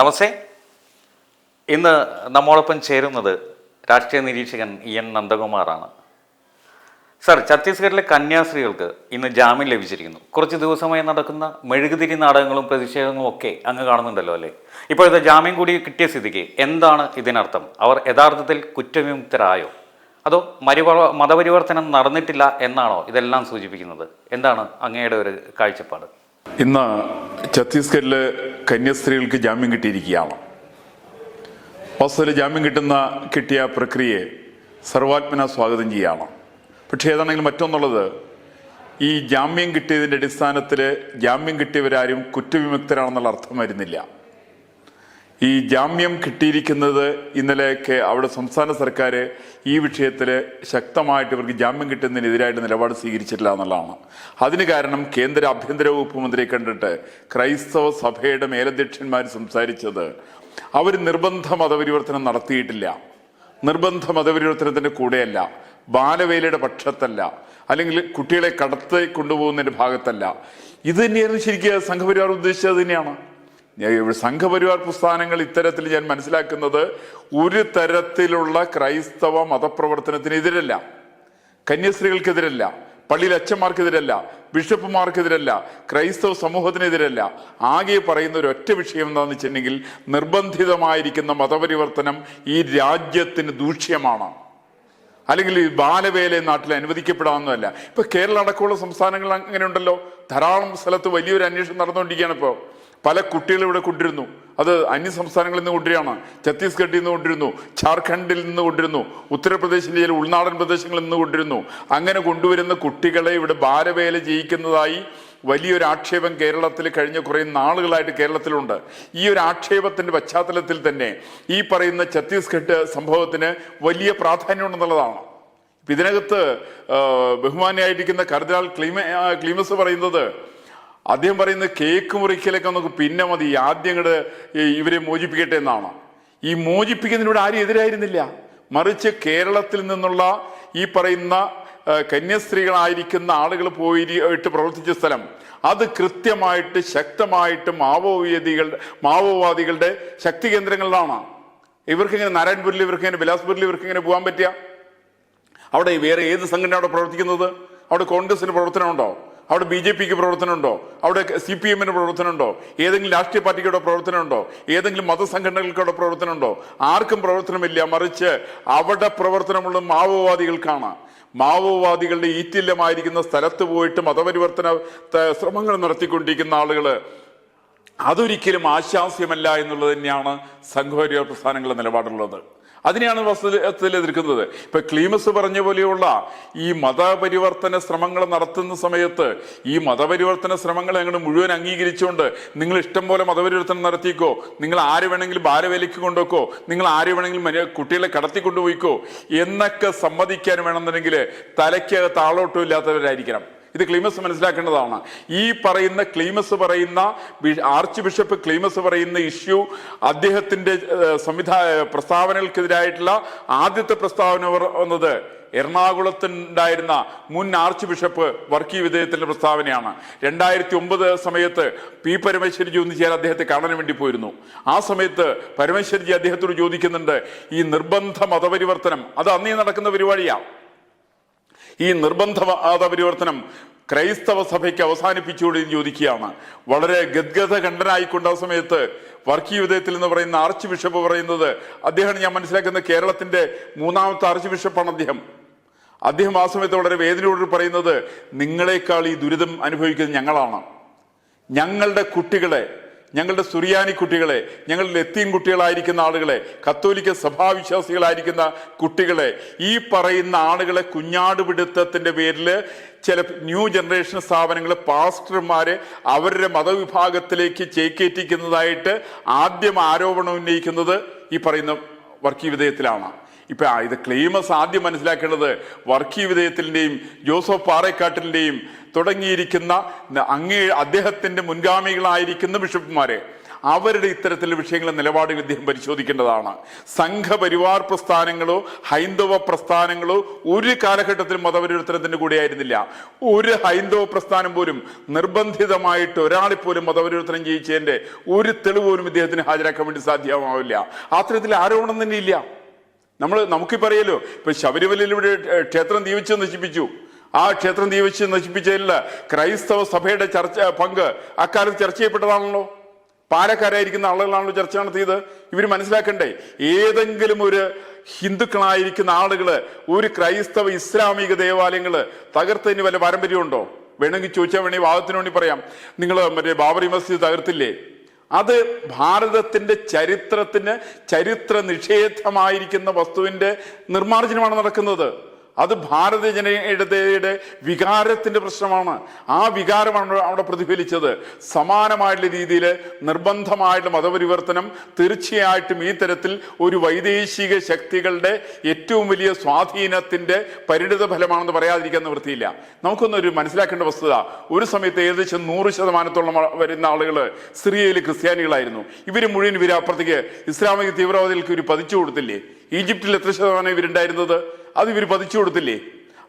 നമസ്തേ. ഇന്ന് നമ്മോടൊപ്പം ചേരുന്നത് രാഷ്ട്രീയ നിരീക്ഷകൻ ഇ എൻ നന്ദകുമാറാണ്. സർ ഛത്തീസ്ഗഡിലെ കന്യാസ്ത്രീകൾക്ക് ഇന്ന് ജാമ്യം ലഭിച്ചിരിക്കുന്നു. കുറച്ച് ദിവസമായി നടക്കുന്ന മെഴുകുതിരി നാടകങ്ങളും പ്രതിഷേധങ്ങളും ഒക്കെ അങ്ങ് കാണുന്നുണ്ടല്ലോ അല്ലേ? ഇപ്പോഴത്തെ ജാമ്യം കൂടി കിട്ടിയ സ്ഥിതിക്ക് എന്താണ് ഇതിനർത്ഥം? അവർ യഥാർത്ഥത്തിൽ കുറ്റവിമുക്തരായോ? അതോ മരുവ മതപരിവർത്തനം നടന്നിട്ടില്ല എന്നാണോ ഇതെല്ലാം സൂചിപ്പിക്കുന്നത്? എന്താണ് അങ്ങയുടെ ഒരു കാഴ്ചപ്പാട്? ഇന്ന് ഛത്തീസ്ഗഡിൽ കന്യാസ്ത്രീകൾക്ക് ജാമ്യം കിട്ടിയിരിക്കുകയാണ്. വാസ്തവത്തിൽ ജാമ്യം കിട്ടുന്ന കിട്ടിയ പ്രക്രിയയെ സർവാത്മന സ്വാഗതം ചെയ്യുകയാണ്. പക്ഷേ ഏതാണെങ്കിലും മറ്റൊന്നുള്ളത് ഈ ജാമ്യം കിട്ടിയതിന്റെ അടിസ്ഥാനത്തിൽ ജാമ്യം കിട്ടിയവരാരും കുറ്റവിമുക്തരാണെന്നുള്ള അർത്ഥം വരുന്നില്ല. ഈ ജാമ്യം കിട്ടിയിരിക്കുന്നത് ഇന്നലെയൊക്കെ അവിടെ സംസ്ഥാന സർക്കാർ ഈ വിഷയത്തിൽ ശക്തമായിട്ട് ഇവർക്ക് ജാമ്യം കിട്ടുന്നതിനെതിരായിട്ട് നിലപാട് സ്വീകരിച്ചിട്ടില്ല എന്നുള്ളതാണ്. അതിന് കാരണം കേന്ദ്ര ആഭ്യന്തര വകുപ്പ് മന്ത്രിയെ കണ്ടിട്ട് ക്രൈസ്തവ സഭയുടെ മേലധ്യക്ഷന്മാർ സംസാരിച്ചത് അവർ നിർബന്ധ മതപരിവർത്തനം നടത്തിയിട്ടില്ല. നിർബന്ധ മതപരിവർത്തനത്തിന്റെ കൂടെയല്ല ബാലവേലയുടെ പക്ഷത്തല്ല അല്ലെങ്കിൽ കുട്ടികളെ കടത്തി കൊണ്ടുപോകുന്നതിന്റെ ഭാഗത്തല്ല. ഇത് തന്നെയായിരുന്നു ശരിക്കും സംഘപരിവാർ ഉദ്ദേശിച്ചത് തന്നെയാണ്. സംഘപരിവാർ പ്രസ്ഥാനങ്ങൾ ഇത്തരത്തിൽ ഞാൻ മനസ്സിലാക്കുന്നത് ഒരു തരത്തിലുള്ള ക്രൈസ്തവ മതപ്രവർത്തനത്തിനെതിരല്ല കന്യാസ്ത്രീകൾക്കെതിരല്ല പള്ളിയിൽ അച്ഛന്മാർക്കെതിരല്ല ബിഷപ്പുമാർക്കെതിരല്ല ക്രൈസ്തവ സമൂഹത്തിനെതിരല്ല. ആകെ പറയുന്ന ഒരു ഒറ്റ വിഷയം എന്താണെന്ന് വെച്ചിട്ടുണ്ടെങ്കിൽ നിർബന്ധിതമായിരിക്കുന്ന മതപരിവർത്തനം ഈ രാജ്യത്തിന് ദൂഷ്യമാണ്. അല്ലെങ്കിൽ ഈ ബാലവേല നാട്ടിൽ അനുവദിക്കപ്പെടാവുന്നതല്ല. ഇപ്പൊ കേരള അടക്കമുള്ള സംസ്ഥാനങ്ങൾ അങ്ങനെ ഉണ്ടല്ലോ ധാരാളം സ്ഥലത്ത് വലിയൊരു അന്വേഷണം നടന്നുകൊണ്ടിരിക്കുകയാണ് ഇപ്പോൾ പല കുട്ടികളും ഇവിടെ കൊണ്ടിരുന്നു. അത് അന്യ സംസ്ഥാനങ്ങളിൽ നിന്ന് കൊണ്ടുവരികയാണ്. ഛത്തീസ്ഗഡിൽ നിന്ന് കൊണ്ടിരുന്നു ജാർഖണ്ഡിൽ നിന്ന് കൊണ്ടിരുന്നു ഉത്തർപ്രദേശിലെ ചില ഉൾനാടൻ പ്രദേശങ്ങളിൽ നിന്ന് കൊണ്ടിരുന്നു അങ്ങനെ കൊണ്ടുവരുന്ന കുട്ടികളെ ഇവിടെ ബാലവേല ചെയ്യിക്കുന്നതായി വലിയൊരു ആക്ഷേപം കേരളത്തിൽ കഴിഞ്ഞ കുറേ നാളുകളായിട്ട് കേരളത്തിലുണ്ട്. ഈ ഒരു ആക്ഷേപത്തിന്റെ പശ്ചാത്തലത്തിൽ തന്നെ ഈ പറയുന്ന ഛത്തീസ്ഗഡ് സംഭവത്തിന് വലിയ പ്രാധാന്യമുണ്ടെന്നുള്ളതാണ്. ഇതിനകത്ത് ബഹുമാനിയായിരിക്കുന്ന കർദിനാൾ ക്ലീമ ക്ലീമസ് പറയുന്നത് അദ്ദേഹം പറയുന്നത് കേക്ക് മുറിക്കലൊക്കെ നമുക്ക് പിന്നെ മതി. ആദ്യം ഇങ്ങോട്ട് ഇവരെ മോചിപ്പിക്കട്ടെ എന്നാണ്. ഈ മോചിപ്പിക്കുന്നതിനോട് ആരും എതിരായിരുന്നില്ല. മറിച്ച് കേരളത്തിൽ നിന്നുള്ള ഈ പറയുന്ന കന്യാസ്ത്രീകളായിരിക്കുന്ന ആളുകൾ പോയിട്ട് പ്രവർത്തിച്ച സ്ഥലം. അത് കൃത്യമായിട്ട് ശക്തമായിട്ട് മാവോവാദികൾ മാവോവാദികളുടെ ശക്തി കേന്ദ്രങ്ങളിലാണ്. ഇവർക്ക് ഇങ്ങനെ നാരായൺപൂരിൽ ഇവർക്ക് ഇങ്ങനെ ബിലാസ്പൂരിൽ ഇവർക്ക് ഇങ്ങനെ പോകാൻ പറ്റിയ? അവിടെ വേറെ ഏത് സംഘടന അവിടെ പ്രവർത്തിക്കുന്നത്? അവിടെ കോൺഗ്രസിന് പ്രവർത്തനമുണ്ടോ? അവിടെ ബി ജെ പിക്ക് പ്രവർത്തനമുണ്ടോ? അവിടെ സി പി എമ്മിന് പ്രവർത്തനമുണ്ടോ? ഏതെങ്കിലും രാഷ്ട്രീയ പാർട്ടിക്കൂടെ പ്രവർത്തനമുണ്ടോ? ഏതെങ്കിലും മതസംഘടനകൾക്കൂടെ പ്രവർത്തനമുണ്ടോ? ആർക്കും പ്രവർത്തനമില്ല. മറിച്ച് അവിടെ പ്രവർത്തനമുള്ള മാവോവാദികൾക്കാണ്. മാവോവാദികളുടെ ഈറ്റില്ലമായിരിക്കുന്ന സ്ഥലത്ത് പോയിട്ട് മതപരിവർത്തന ശ്രമങ്ങൾ നടത്തിക്കൊണ്ടിരിക്കുന്ന ആളുകൾ അതൊരിക്കലും ആശാസ്യമല്ല എന്നുള്ളത് തന്നെയാണ് സംഘപരിവാർ പ്രസ്ഥാനങ്ങളുടെ നിലപാടുള്ളത്. അതിനെയാണ് വസ്തുത്തിൽ എതിർക്കുന്നത്. ഇപ്പൊ ക്ലീമസ് പറഞ്ഞ പോലെയുള്ള ഈ മതപരിവർത്തന ശ്രമങ്ങൾ നടത്തുന്ന സമയത്ത് ഈ മതപരിവർത്തന ശ്രമങ്ങൾ ഞങ്ങൾ മുഴുവൻ അംഗീകരിച്ചുകൊണ്ട് നിങ്ങൾ ഇഷ്ടം പോലെ മതപരിവർത്തനം നടത്തിക്കോ നിങ്ങൾ ആര് വേണമെങ്കിലും ബാലവേലയ്ക്ക് കൊണ്ടുവെക്കോ നിങ്ങൾ ആര് വേണമെങ്കിലും കുട്ടികളെ കടത്തി കൊണ്ടുപോയിക്കോ എന്നൊക്കെ സമ്മതിക്കാൻ വേണമെന്നുണ്ടെങ്കിൽ തലയ്ക്ക് താളോട്ടും ഇല്ലാത്തവരായിരിക്കണം. ഇത് ക്ലീമസ് മനസ്സിലാക്കേണ്ടതാണ്. ഈ പറയുന്ന ക്ലീമസ് പറയുന്ന ആർച്ച് ബിഷപ്പ് ക്ലീമസ് പറയുന്ന ഇഷ്യൂ അദ്ദേഹത്തിന്റെ സംവിധാ പ്രസ്താവനകൾക്കെതിരായിട്ടുള്ള ആദ്യത്തെ പ്രസ്താവന വന്നത് എറണാകുളത്തുണ്ടായിരുന്ന മുൻ ആർച്ച് ബിഷപ്പ് വർക്കി വിധേയത്തിന്റെ പ്രസ്താവനയാണ്. രണ്ടായിരത്തി ഒമ്പത് സമയത്ത് പി പരമേശ്വരിജി ഒന്ന് ചെയ്യാൻ അദ്ദേഹത്തെ കാണാൻ വേണ്ടി പോയിരുന്നു. ആ സമയത്ത് പരമേശ്വരിജി അദ്ദേഹത്തോട് ചോദിക്കുന്നുണ്ട് ഈ നിർബന്ധ മതപരിവർത്തനം അത് അന്നേ നടക്കുന്ന പരിപാടിയാണ് ഈ നിർബന്ധ ആദപരിവർത്തനം ക്രൈസ്തവ സഭയ്ക്ക് അവസാനിപ്പിച്ചുകൂടി ചോദിക്കുകയാണ്. വളരെ ഗദ്ഗത കണ്ഠനായിക്കൊണ്ട് ആ സമയത്ത് വർഗീയതയിൽ എന്ന് പറയുന്ന ആർച്ച് ബിഷപ്പ് പറയുന്നത് അദ്ദേഹം ഞാൻ മനസ്സിലാക്കുന്ന കേരളത്തിന്റെ മൂന്നാമത്തെ ആർച്ച് ബിഷപ്പാണ് അദ്ദേഹം. അദ്ദേഹം ആ സമയത്ത് വളരെ വേദനയോട് പറയുന്നത് നിങ്ങളെക്കാൾ ഈ ദുരിതം അനുഭവിക്കുന്നത് ഞങ്ങളാണ്. ഞങ്ങളുടെ കുട്ടികളെ ഞങ്ങളുടെ സുറിയാനി കുട്ടികളെ ഞങ്ങളുടെ ലത്തീൻ കുട്ടികളായിരിക്കുന്ന ആളുകളെ കത്തോലിക്ക സഭാവിശ്വാസികളായിരിക്കുന്ന കുട്ടികളെ ഈ പറയുന്ന ആളുകളെ കുഞ്ഞാട് കുഞ്ഞാടുപിടുത്തത്തിന്റെ പേരിൽ ചില ന്യൂ ജനറേഷൻ സ്ഥാപനങ്ങൾ പാസ്റ്റർമാർ അവരുടെ മതവിഭാഗത്തിലേക്ക് ചേക്കേറ്റിക്കുന്നതായിട്ട് ആദ്യം ആരോപണം ഉന്നയിക്കുന്നത് ഈ പറയുന്ന വർഗീയ വിധേയത്തിലാണ്. ഇപ്പൊ ഇത് ക്ലെയിമസ് ആദ്യം മനസ്സിലാക്കേണ്ടത് വർക്കി വിധേയത്തിന്റെയും ജോസഫ് പാറേക്കാട്ടിന്റെയും തുടങ്ങിയിരിക്കുന്ന അങ്ങേ അദ്ദേഹത്തിന്റെ മുൻഗാമികളായിരിക്കുന്ന ബിഷപ്പുമാരെ അവരുടെ ഇത്തരത്തിലുള്ള വിഷയങ്ങളും നിലപാടുകൾ ഇദ്ദേഹം പരിശോധിക്കേണ്ടതാണ്. സംഘപരിവാർ പ്രസ്ഥാനങ്ങളോ ഹൈന്ദവ പ്രസ്ഥാനങ്ങളോ ഒരു കാലഘട്ടത്തിലും മതപരിവർത്തനത്തിന്റെ കൂടെ ആയിരുന്നില്ല ഒരു ഹൈന്ദവ പ്രസ്ഥാനം പോലും നിർബന്ധിതമായിട്ട് ഒരാളെ പോലും മതപരിവർത്തനം ചെയ്യിച്ചതിന്റെ ഒരു തെളിവ് പോലും ഇദ്ദേഹത്തിന് ഹാജരാക്കാൻ വേണ്ടി സാധ്യമാവില്ല. അത്തരത്തിൽ ആരോപണം തന്നെ ഇല്ല നമ്മൾ നമുക്ക് പറയല്ലോ ഇപ്പൊ ശബരിമലയിൽ ഇവിടെ ക്ഷേത്രം ദീപിച്ച് നശിപ്പിച്ചു. ആ ക്ഷേത്രം ദീപിച്ച് നശിപ്പിച്ചതിൽ ക്രൈസ്തവ സഭയുടെ ചർച്ച പങ്ക് അക്കാലത്ത് ചർച്ച ചെയ്യപ്പെട്ടതാണല്ലോ. പാലക്കാരായിരിക്കുന്ന ആളുകളാണല്ലോ ചർച്ച നടത്തിയത്? ഇവർ മനസ്സിലാക്കണ്ടേ ഏതെങ്കിലും ഒരു ഹിന്ദുക്കളായിരിക്കുന്ന ആളുകൾ ഒരു ക്രൈസ്തവ ഇസ്ലാമിക ദേവാലയങ്ങൾ തകർത്തതിന് വല്ല പാരമ്പര്യമുണ്ടോ? വേണമെങ്കിൽ ചോദിച്ചാൽ വേണമെങ്കിൽ വാദത്തിന് വേണ്ടി പറയാം. നിങ്ങൾ മറ്റേ ബാബറി മസ്ജിദ് തകർത്തില്ലേ? അത് ഭാരതത്തിന്റെ ചരിത്രത്തിന് ചരിത്ര നിഷേധമായിരിക്കുന്ന വസ്തുവിന്റെ നിർമ്മാർജനമാണ് നടക്കുന്നത്. അത് ഭാരത ജനതയുടെ വികാരത്തിന്റെ പ്രശ്നമാണ്. ആ വികാരമാണ് അവിടെ പ്രതിഫലിച്ചത്. സമാനമായിട്ടുള്ള രീതിയിൽ നിർബന്ധമായിട്ടുള്ള മതപരിവർത്തനം തീർച്ചയായിട്ടും ഈ തരത്തിൽ ഒരു വൈദേശിക ശക്തികളുടെ ഏറ്റവും വലിയ സ്വാധീനത്തിന്റെ പരിണിത ഫലമാണെന്ന് പറയാതിരിക്കാൻ നിവൃത്തിയില്ല. നമുക്കൊന്നൊരു മനസ്സിലാക്കേണ്ട വസ്തുത. ഒരു സമയത്ത് ഏകദേശം നൂറ് ശതമാനത്തോളം വരുന്ന ആളുകൾ സിറിയയിൽ ക്രിസ്ത്യാനികളായിരുന്നു. ഇവർ മുഴുവൻ ഇവർ അപ്പുറത്തേക്ക് ഇസ്ലാമിക തീവ്രവാദികൾക്ക് ഇവർ പതിച്ചു കൊടുത്തില്ലേ? ഈജിപ്തിൽ എത്ര ശതമാനം ഇവരുണ്ടായിരുന്നത്? അത് ഇവർ പതിച്ചു കൊടുത്തില്ലേ?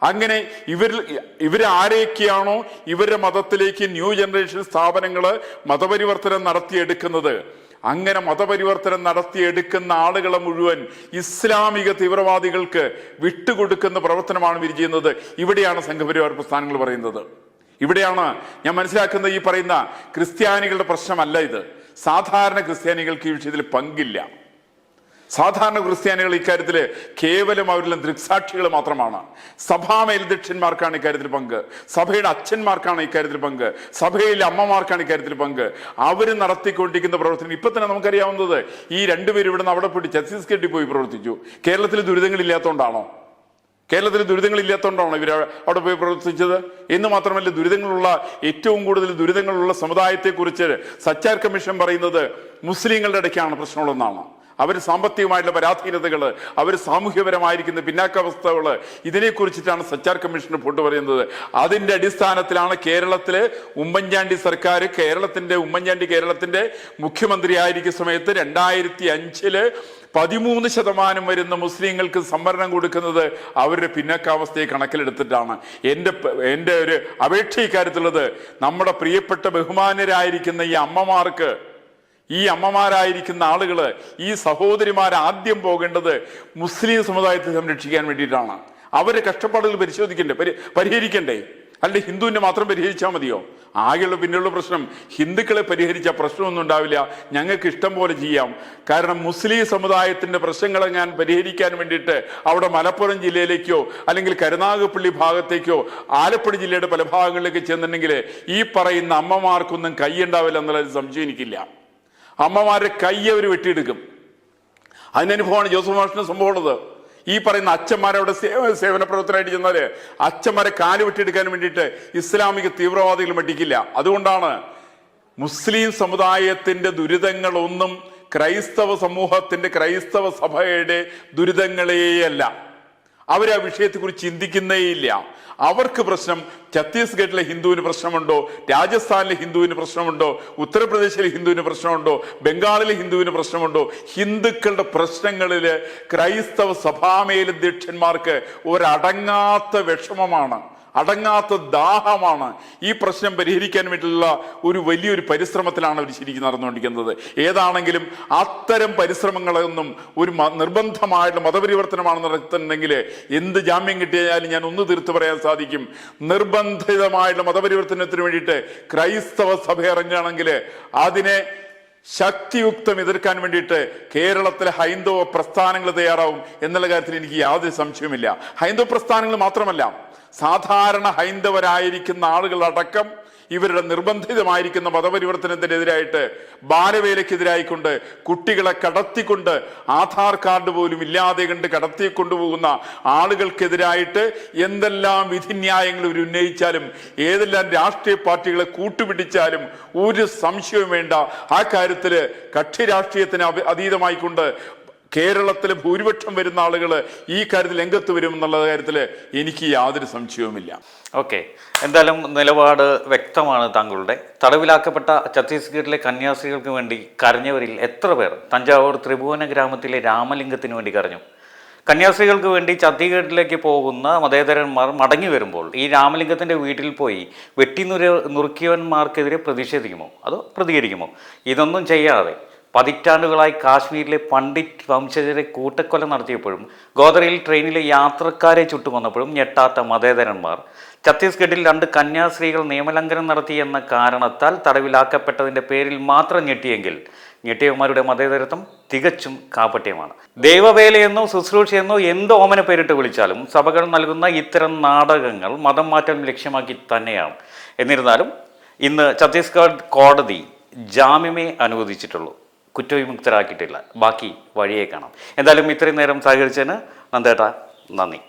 അങ്ങനെ ഇവരിൽ ഇവരാരെയൊക്കെയാണോ ഇവരുടെ മതത്തിലേക്ക് ന്യൂ ജനറേഷൻ സ്ഥാപനങ്ങൾ മതപരിവർത്തനം നടത്തിയെടുക്കുന്നത്? അങ്ങനെ മതപരിവർത്തനം നടത്തിയെടുക്കുന്ന ആളുകളെ മുഴുവൻ ഇസ്ലാമിക തീവ്രവാദികൾക്ക് വിട്ടുകൊടുക്കുന്ന പ്രവർത്തനമാണ് ഇവർ ചെയ്യുന്നത്. ഇവിടെയാണ് സംഘപരിവാർ പ്രസ്ഥാനങ്ങൾ പറയുന്നത്. ഇവിടെയാണ് ഞാൻ മനസ്സിലാക്കുന്നത് ഈ പറയുന്ന ക്രിസ്ത്യാനികളുടെ പ്രശ്നമല്ല ഇത്. സാധാരണ ക്രിസ്ത്യാനികൾക്ക് ഈ വിഷയത്തിൽ പങ്കില്ല. സാധാരണ ക്രിസ്ത്യാനികൾ ഇക്കാര്യത്തിൽ കേവലം അവരിലും ദൃക്സാക്ഷികൾ മാത്രമാണ്. സഭാ മേൽധ്യക്ഷന്മാർക്കാണ് ഇക്കാര്യത്തിൽ പങ്ക്. സഭയുടെ അച്ഛന്മാർക്കാണ് ഇക്കാര്യത്തിൽ പങ്ക്. സഭയിലെ അമ്മമാർക്കാണ് ഇക്കാര്യത്തിൽ പങ്ക്. അവർ നടത്തിക്കൊണ്ടിരിക്കുന്ന പ്രവർത്തനം ഇപ്പൊ തന്നെ നമുക്കറിയാവുന്നത് ഈ രണ്ടുപേരും ഇവിടുന്ന് അവിടെ പോയി ഛത്തീസ്ഗഡിൽ പോയി പ്രവർത്തിച്ചു. കേരളത്തിൽ ദുരിതങ്ങളില്ലാത്തതുകൊണ്ടാണോ കേരളത്തിൽ ദുരിതങ്ങളില്ലാത്തതുകൊണ്ടാണോ ഇവർ അവിടെ പോയി പ്രവർത്തിച്ചത്? എന്ന് മാത്രമല്ല ദുരിതങ്ങളുള്ള ഏറ്റവും കൂടുതൽ ദുരിതങ്ങളുള്ള സമുദായത്തെക്കുറിച്ച് സച്ചാർ കമ്മീഷൻ പറയുന്നത് മുസ്ലിങ്ങളുടെ ഇടയ്ക്കാണ് പ്രശ്നമുള്ളതെന്നാണ്. അവർ സാമ്പത്തികമായിട്ടുള്ള പരാധീനതകൾ അവർ സാമൂഹ്യപരമായിരിക്കുന്ന പിന്നാക്കാവസ്ഥകൾ ഇതിനെക്കുറിച്ചിട്ടാണ് സച്ചാർ കമ്മീഷൻ റിപ്പോർട്ട് പറയുന്നത്. അതിന്റെ അടിസ്ഥാനത്തിലാണ് കേരളത്തിലെ ഉമ്മൻചാണ്ടി സർക്കാർ കേരളത്തിന്റെ ഉമ്മൻചാണ്ടി കേരളത്തിന്റെ മുഖ്യമന്ത്രി ആയിരിക്കുന്ന സമയത്ത് രണ്ടായിരത്തി അഞ്ചിൽ പതിമൂന്ന് ശതമാനം വരുന്ന മുസ്ലിങ്ങൾക്ക് സംവരണം കൊടുക്കുന്നത് അവരുടെ പിന്നാക്കാവസ്ഥയെ കണക്കിലെടുത്തിട്ടാണ്. എന്റെ എന്റെ ഒരു അപേക്ഷ ഇക്കാര്യത്തിലുള്ളത് നമ്മുടെ പ്രിയപ്പെട്ട ബഹുമാനരായിരിക്കുന്ന ഈ അമ്മമാർക്ക് ഈ അമ്മമാരായിരിക്കുന്ന ആളുകൾ ഈ സഹോദരിമാർ ആദ്യം പോകേണ്ടത് മുസ്ലിം സമുദായത്തെ സംരക്ഷിക്കാൻ വേണ്ടിയിട്ടാണ്. അവരെ കഷ്ടപ്പാടുകൾ പരിശോധിക്കണ്ടേ? പരി പരിഹരിക്കണ്ടേ? അല്ലെ ഹിന്ദുവിനെ മാത്രം പരിഹരിച്ചാൽ മതിയോ? ആകെയുള്ള പിന്നെയുള്ള പ്രശ്നം ഹിന്ദുക്കളെ പരിഹരിച്ച പ്രശ്നമൊന്നും ഉണ്ടാവില്ല. ഞങ്ങൾക്ക് ഇഷ്ടം പോലെ ചെയ്യാം. കാരണം മുസ്ലിം സമുദായത്തിന്റെ പ്രശ്നങ്ങളെ ഞാൻ പരിഹരിക്കാൻ വേണ്ടിയിട്ട് അവിടെ മലപ്പുറം ജില്ലയിലേക്കോ അല്ലെങ്കിൽ കരുനാഗപ്പള്ളി ഭാഗത്തേക്കോ ആലപ്പുഴ ജില്ലയുടെ പല ഭാഗങ്ങളിലേക്ക് ചെന്നിട്ടുണ്ടെങ്കിൽ ഈ പറയുന്ന അമ്മമാർക്കൊന്നും കൈയുണ്ടാവില്ല എന്നുള്ളൊരു സംശയം എനിക്കില്ല. അമ്മമാരെ കൈ അവർ വെട്ടിയെടുക്കും. അതിനനുഭവമാണ് ജോസഫ് മാഷിന് സംഭവമുള്ളത് ഈ പറയുന്ന അച്ഛന്മാരവിടെ സേവ സേവന പ്രവർത്തനമായിട്ട് ചെന്നാൽ അച്ഛന്മാരെ കാൽ വെട്ടിയെടുക്കാൻ വേണ്ടിയിട്ട് ഇസ്ലാമിക തീവ്രവാദികൾ മടിക്കില്ല. അതുകൊണ്ടാണ് മുസ്ലിം സമുദായത്തിന്റെ ദുരിതങ്ങളൊന്നും ക്രൈസ്തവ സമൂഹത്തിന്റെ ക്രൈസ്തവ സഭയുടെ ദുരിതങ്ങളെയല്ല. അവർ ആ വിഷയത്തെക്കുറിച്ച് ചിന്തിക്കുന്നേയില്ല. അവർക്ക് പ്രശ്നം ഛത്തീസ്ഗഡിലെ ഹിന്ദുവിന് പ്രശ്നമുണ്ടോ? രാജസ്ഥാനിലെ ഹിന്ദുവിന് പ്രശ്നമുണ്ടോ? ഉത്തർപ്രദേശിലെ ഹിന്ദുവിന് പ്രശ്നമുണ്ടോ? ബംഗാളിലെ ഹിന്ദുവിന് പ്രശ്നമുണ്ടോ? ഹിന്ദുക്കളുടെ പ്രശ്നങ്ങളിൽ ക്രൈസ്തവ സഭാമേലധ്യക്ഷന്മാർക്ക് ഒരടങ്ങാത്ത വിഷമമാണ്. അടങ്ങാത്ത ദാഹമാണ് ഈ പ്രശ്നം പരിഹരിക്കാൻ വേണ്ടിയുള്ള ഒരു വലിയൊരു പരിശ്രമത്തിലാണ് അവർ ശരിക്കും നടന്നുകൊണ്ടിരിക്കുന്നത്. ഏതാണെങ്കിലും അത്തരം പരിശ്രമങ്ങളൊന്നും ഒരു നിർബന്ധമായിട്ട് മതപരിവർത്തനമാണ് നടത്തുന്നുണ്ടെങ്കിൽ എന്ത് ജാമ്യം കിട്ടിയാലും ഞാൻ ഒന്ന് തീർത്ത് പറയാൻ സാധിക്കും. നിർബന്ധിതമായിട്ടുള്ള മതപരിവർത്തനത്തിന് വേണ്ടിയിട്ട് ക്രൈസ്തവ സഭ ഇറങ്ങുകയാണെങ്കിൽ അതിനെ ശക്തിയുക്തം എതിർക്കാൻ വേണ്ടിയിട്ട് കേരളത്തിലെ ഹൈന്ദവ പ്രസ്ഥാനങ്ങൾ തയ്യാറാവും എന്നുള്ള കാര്യത്തിൽ എനിക്ക് യാതൊരു സംശയവുമില്ല. ഹൈന്ദവ പ്രസ്ഥാനങ്ങൾ മാത്രമല്ല സാധാരണ ഹൈന്ദവരായിരിക്കുന്ന ആളുകളടക്കം ഇവരുടെ നിർബന്ധിതമായിരിക്കുന്ന മതപരിവർത്തനത്തിനെതിരായിട്ട് ബാലവേലയ്ക്കെതിരായിക്കൊണ്ട് കുട്ടികളെ കടത്തിക്കൊണ്ട് ആധാർ കാർഡ് പോലും ഇല്ലാതെ കണ്ട് കടത്തി കൊണ്ടുപോകുന്ന ആളുകൾക്കെതിരായിട്ട് എന്തെല്ലാം വിധിന്യായങ്ങൾ ഇവർ ഉന്നയിച്ചാലും ഏതെല്ലാം രാഷ്ട്രീയ പാർട്ടികളെ കൂട്ടുപിടിച്ചാലും ഒരു സംശയവും വേണ്ട. ആ കാര്യത്തിൽ കക്ഷി രാഷ്ട്രീയത്തിന് അതീതമായിക്കൊണ്ട് കേരളത്തിലെ ഭൂരിപക്ഷം വരുന്ന ആളുകൾ ഈ കാര്യത്തിൽ രംഗത്ത് വരും എന്നുള്ള കാര്യത്തിൽ എനിക്ക് യാതൊരു സംശയവുമില്ല. ഓക്കെ. എന്തായാലും നിലപാട് വ്യക്തമാണ് താങ്കളുടെ. തടവിലാക്കപ്പെട്ട ഛത്തീസ്ഗഡിലെ കന്യാസ്ത്രീകൾക്ക് വേണ്ടി കരഞ്ഞവരിൽ എത്ര പേർ? തഞ്ചാവൂർ ത്രിഭുവന ഗ്രാമത്തിലെ രാമലിംഗത്തിന് വേണ്ടി കരഞ്ഞു. കന്യാസ്ത്രീകൾക്ക് വേണ്ടി ഛത്തീസ്ഗഡിലേക്ക് പോകുന്ന മതേതരന്മാർ മടങ്ങി വരുമ്പോൾ ഈ രാമലിംഗത്തിന്റെ വീട്ടിൽ പോയി വെട്ടിനുര നുറുക്കിയവന്മാർക്കെതിരെ പ്രതിഷേധിക്കുമോ? അതോ പ്രതികരിക്കുമോ? ഇതൊന്നും ചെയ്യാതെ പതിറ്റാണ്ടുകളായി കാശ്മീരിലെ പണ്ഡിറ്റ് വംശജരെ കൂട്ടക്കൊല നടത്തിയപ്പോഴും ഗോദറയിൽ ട്രെയിനിലെ യാത്രക്കാരെ ചുട്ടുകൊന്നപ്പോഴും ഞെട്ടാത്ത മതേതരന്മാർ. ഛത്തീസ്ഗഡിൽ രണ്ട് കന്യാസ്ത്രീകൾ നിയമലംഘനം നടത്തിയെന്ന കാരണത്താൽ തടവിലാക്കപ്പെട്ടതിന്റെ പേരിൽ മാത്രം ഞെട്ടിയെങ്കിൽ ഞെട്ടിയവന്മാരുടെ മതേതരത്വം തികച്ചും കാപട്യമാണ്. ദൈവവേലയെന്നോ ശുശ്രൂഷയെന്നോ എന്ത് ഓമന പേരിട്ട് വിളിച്ചാലും സഭകൾ നൽകുന്ന ഇത്തരം നാടകങ്ങൾ മതം മാറ്റം ലക്ഷ്യമാക്കി തന്നെയാണ്. എന്നിരുന്നാലും ഇന്ന് ഛത്തീസ്ഗഡ് കോടതി ജാമ്യമേ അനുവദിച്ചിട്ടുള്ളൂ. കുറ്റവിമുക്തരാക്കിയിട്ടില്ല. ബാക്കി വഴിയേ കാണാം. എന്തായാലും ഇത്രയും നേരം സഹകരിച്ചതിന് നന്ദേട്ട നന്ദി.